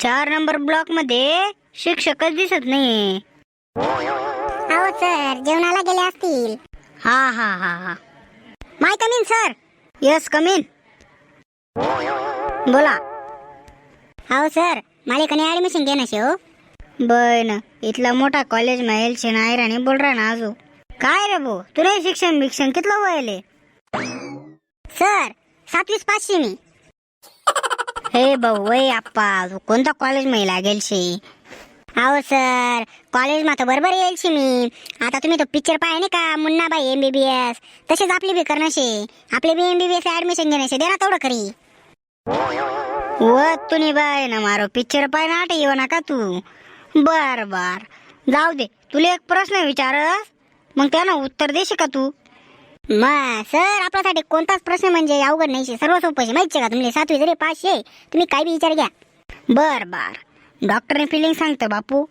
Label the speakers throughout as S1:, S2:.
S1: चार नंबर ब्लॉकमध्ये शिक्षकच दिसत नाही
S2: अहो सर जेवणाला गेले असतील.
S1: हा हा हा हा.
S2: माय कमीन सर.
S1: यस कमीन बोला.
S2: अहो सर मालिकाने ऍडमिशन घेणं शे हो
S1: बन इथला मोठा कॉलेज माहेल शे नायराने बोल रहा ना आजो काय रे भो तुला हे शिक्षण बिक्षण कितलं वयले
S2: सर सातवीस पाचशे मी.
S1: हे भाऊ वय आप्पा तू कोणता कॉलेजमध्ये लागेल शे
S2: अहो सर कॉलेजमा तर बरोबर येईल शे मी. आता तुम्ही तो पिक्चर पाहे नाही का मुन्नाबाई एस तसेच आपली बी करणं शे एम बी एमबीबीएस ऍडमिशन घेणं शे दे ना तेवढं खरी.
S1: व तुनी बाय ना मारो पिक्चर पाय ना आठ येऊ नका तू? बर बर. जाऊ दे. तुला एक प्रश्न विचारस. मग त्यानं उत्तर देशी का तू?
S2: मग सर आपल्यासाठी कोणताच प्रश्न म्हणजे अवघड नाही सर्व सोपं माहिती का तुम्ही सातवी जरी पाच शे तुम्ही काय बी विचार घ्या.
S1: बर बर. डॉक्टरने फिलिंग सांगतं बापू.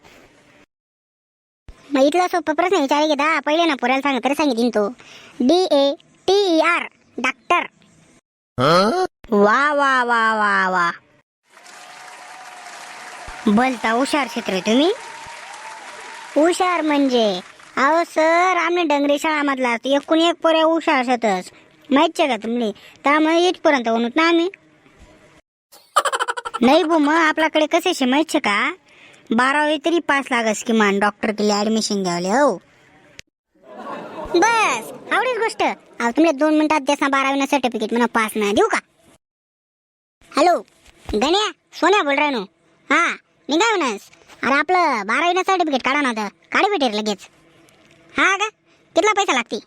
S2: मग इथला सोपा प्रश्न विचार घेता. पहिले ना पोराला सांग तरी सांगितलं तो. D A T E R doctor
S1: वा वा वा वा वा. बोलता हुशार क्षेत्र तुम्ही.
S2: हुशार म्हणजे? अहो सर आम्ही डंगरी शाळामधला एकूण एक पोऱ्या हुशार असतच. माहितचे का तुम्ही? त्यामुळे इथपर्यंत म्हणत ना आम्ही.
S1: नाही बो मग आपल्याकडे कसे शे माहितचे का? बारावी तरी पास लागस किमान डॉक्टर केले ऍडमिशन घ्यावले हो.
S2: बस आवडीच गोष्ट. अहो तुम्ही दोन मिनिटात द्या बारावीनं सर्टिफिकेट म्हणा पास ना देऊ का? हॅलो गण्या सोन्या बोल राय नो हा काय म्हणस. अरे आपलं बारावीनं सर्टिफिकेट काढा ना आता. काढी भेटेल लगेच. हा का? कितला पैसा लागते?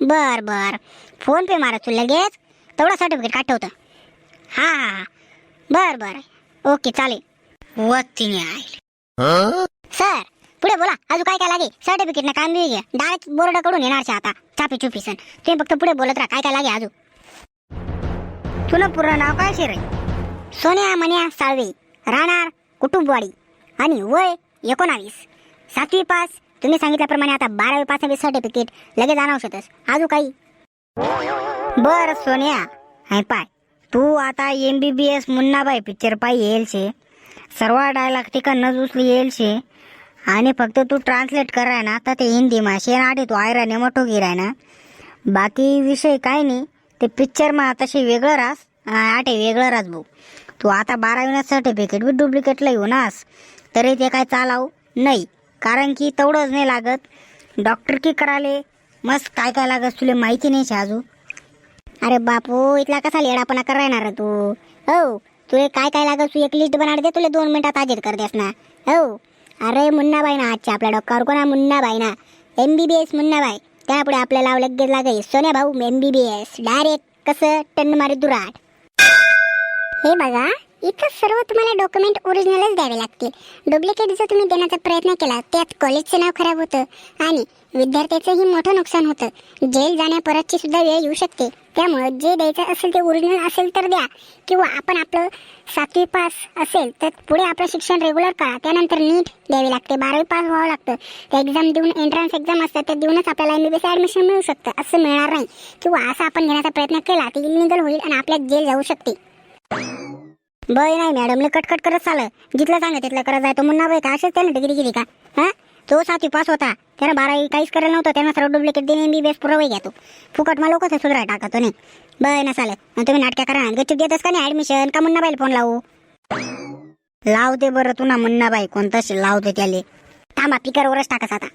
S2: बर बर. फोन पे मारा तू लगेच. तेवढं सर्टिफिकेट काढतो हा हा हा. बर बर. ओके चालेल.
S1: व तिने आईल.
S2: सर पुढे बोला. अजून काय काय लागेल? सर्टिफिकेट ना काम बी घ्या डायरेक्ट बोर्डकडून येणार छे आता. चापी चुपी सन तुम्ही फक्त पुढे बोलत राहा. काय काय लागेल अजून?
S1: तुला पूर्ण नाव काय शे रे?
S2: सोन्या मन्या साळवे. राहणार कुटुंबवाडी. आणि वय एकोणावीस. सातवी पास तुम्ही सांगितल्याप्रमाणे आता बारावी पास सर्टिफिकेट लगेच आणू शकतेस अजून काही.
S1: बर सोन्या. हाय पाय. तू आता M B B S Munnabhai picture पाय येईल शे. सर्व डायलॉग तिकडनंच उचली येईल शे. आणि फक्त तू ट्रान्सलेट कराय ना तर ते हिंदी माशे आठे तू आयराने मोठो गिराय ना बाकी विषय काय नाही. ते पिक्चर मा तशी वेगळं रास आठे वेगळं रास भाऊ. तू आता बारावीनं सर्टिफिकेट बी डुप्लिकेटला येऊ नास तरी ते काय चालाव? नाही. कारण की तेवढंच नाही लागत. डॉक्टर की कराले मस्त काय काय लागत तुला माहिती नाही शे अजून.
S2: अरे बापू इथला कसा लेडापणा कर तू? हो तुले काय काय लागत तू एक लिस्ट बनाड दे तुला दोन मिनिटात हाजीर कर देस ना. हो अरे मुन्नाबाई ना आजच्या आपल्या डॉक्टर कोणा मुन्नाबाई ना? M B B S Munna Bhai त्यापुढे आपल्याला लगेच लागे सोन्या भाऊ M B B S direct कसं टन मारे दुराट हे बघा इथं सर्व तुम्हाला डॉक्युमेंट ओरिजिनलच द्यावे लागतील. डुप्लिकेट जर तुम्ही देण्याचा प्रयत्न केला त्यात कॉलेजचं नाव खराब होतं आणि विद्यार्थ्याचंही मोठं नुकसान होतं. जेल जाण्यापरतची सुद्धा वेळ येऊ शकते. त्यामुळं जे द्यायचं असेल ते ओरिजिनल असेल तर द्या. किंवा आपण आपलं सातवी पास असेल तर पुढे आपलं शिक्षण रेग्युलर करा. त्यानंतर नीट द्यावी लागते. बारावी पास व्हावं लागतं. एक्झाम देऊन एंट्रन्स एक्झाम असतात त्या देऊनच आपल्याला एम बी बी ॲडमिशन मिळू शकतं. असं मिळणार नाही. किंवा असं आपण घेण्याचा प्रयत्न केला की इलिगल होईल आणि आपल्यात जेल जाऊ शकते. बय नाही मॅडमने कटकट करत चाल जिथलं सांगा तिथलं करत जायतो मुन्ना बाई का? असेच त्यानं डिग्री केली का? हा? तो सातवी पास होता. त्यानं बारावी काहीच करायला नव्हतं. त्यानं सर्व डुप्लिकेट देणे एम बी बी एस घ्या तो. फुकट मला लोकच सुधाराय टाकतो नाही. बय ना चालेल. आणि तुम्ही नाटक करा. गच्चूप देतस का नाही? ऍडमिशन का मुन्ना बाईला फोन लावू?
S1: लावते बरं तुला मुन्नाबाई बाई शे लावते त्याले.
S2: थांबा पिकरवरच टाकस आता.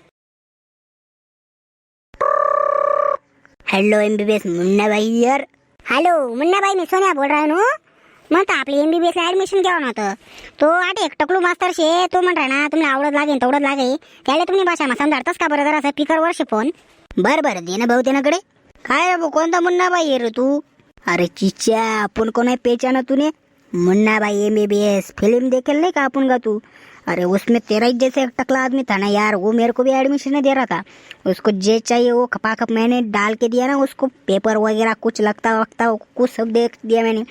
S1: Hello M B MBBS Munnabhai year
S2: hello Munnabhai मी सोन्या बोल रहा राय मग म्हणता आपली एम बी बी एसला ऍडमिशन घ्यावं नव्हतं. तो आठ एक टकलू मास्तर शे तो म्हणताय ना तुम्ही आवडत लागेल तेवढंच लागेल. त्याला तुम्ही भाषा मग समजाडतास का बरं? जरा पिकरवर शे फोन
S1: बर बर दे ना भाऊ तेनाकडे काय रे भाऊ कोणता मुन्नाबाई आहे रे तू? अरे चिच्या आपण कोण आहे पेचाना तुने? Munnabhai M B S film देखे नहीं का अपन का तू? अरे उसमें तेरा ही जैसे एक टकला आदमी था ना यार, वो मेरे को भी एडमिशन नहीं दे रहा था। उसको जे चाहिए, वो खपा खप मैंने डाल के दिया ना, उसको पेपर वगैरह कुछ लगता वगता, कुछ सब देख दिया मैंने।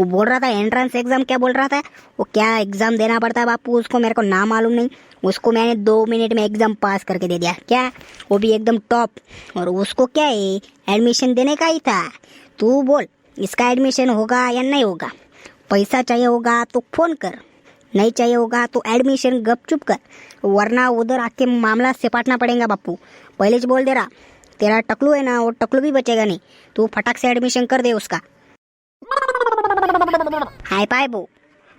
S1: वो बोल रहा था एंट्रेंस एग्ज़ाम क्या बोल रहा था? वो क्या एग्ज़ाम देना पड़ता है बापू, उसको मेरे को ना मालूम नहीं। उसको मैंने दो मिनट में एग्ज़ाम पास करके दे दिया। क्या? वो भी एकदम टॉप और उसको क्या है एडमिशन देने का ही था? तू बोल, इसका एडमिशन होगा या नहीं होगा? पैसा चाहिए होगा तो फोन कर. नहीं चाहिए होगा तो एडमिशन गपचुप कर. वरना उधर आके मामला सिपाटना पड़ेगा बापू. पहले ही बोल दे रहा तेरा टकलू है ना वो टकलू भी बचेगा नहीं. तू फटाक से एडमिशन कर दे उसका. हाय पाय भाऊ.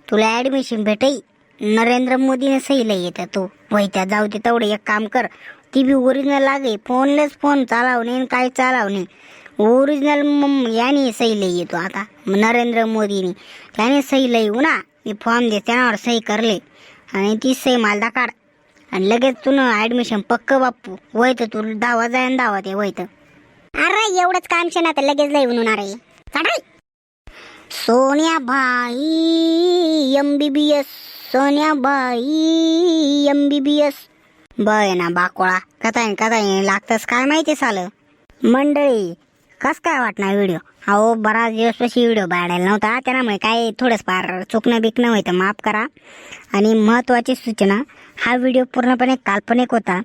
S1: तुला ॲडमिशन भेटई नरेंद्र मोदीने सही लई येतं तू. वय त्या जाऊ दे तेवढं एक काम कर. ती बी ओरिजिनल लागे फोनलेच फोन चालाव आणि काय चालवणे ओरिजिनल याने सही लई येतो आता. नरेंद्र मोदीने. त्याने सही लई ना. मी फॉर्म दे त्यावर सही करले. आणि ती सही मला काढ. आणि लगेच तुला ऍडमिशन पक्क बाप्पू. वय तर तू दावा जाय दावा ते वय तर
S2: अरे एवढंच काम शे ना तर लगेच लई म्हणून अरे
S1: सोन्या भाई एम बी बी एस सोन्या भाई एम बी बी एस बय ना बाकोळा. कथाय कथाय लागतस काय माहिती सालं? मंडळी कस काय वाटणार व्हिडिओ? अहो बराच दिवसपाशी व्हिडिओ बाळायला नव्हता त्यामुळे काय थोडंच फार चुकणं बिकणं होतं माफ करा. आणि महत्त्वाची सूचना हा व्हिडिओ पूर्णपणे काल्पनिक होता.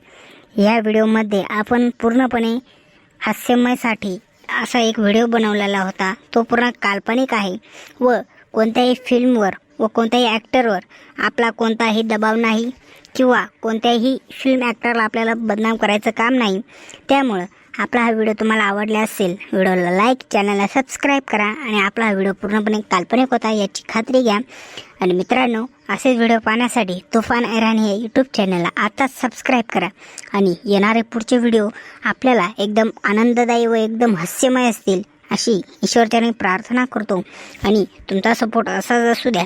S1: या व्हिडिओमध्ये आपण पूर्णपणे हास्यमयसाठी असा एक व्हिडिओ बनवलेला होता. तो पूर्ण काल्पनिक आहे व कोणत्याही फिल्मवर व कोणत्याही ॲक्टरवर आपला कोणताही दबाव नाही किंवा कोणत्याही फिल्म ॲक्टरला आपल्याला बदनाम करायचं काम नाही. त्यामुळं आपला हा व्हिडिओ तुम्हाला आवडला असेल व्हिडिओला लाईक चॅनलला सबस्क्राईब करा आणि आपला हा व्हिडिओ पूर्णपणे काल्पनिक होता याची खात्री घ्या. आणि मित्रांनो असेच व्हिडिओ पाहण्यासाठी तुफान ऐराणी या यूट्यूब चॅनलला आताच सबस्क्राईब करा. आणि येणारे पुढचे व्हिडिओ आपल्याला एकदम आनंददायी व एकदम हास्यमय असतील अशी ईश्वरच्याने प्रार्थना करतो. आणि तुमचा सपोर्ट असाच असू द्या.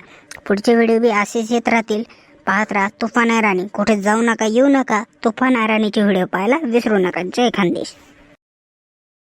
S1: पुढचे व्हिडिओ बी असेच येत राहतील. पाहत राहा तुफान ऐराणी. कुठे जाऊ नका येऊ नका तुफान ऐराणीचे व्हिडिओ पाहायला विसरू नका. जय खानदेश.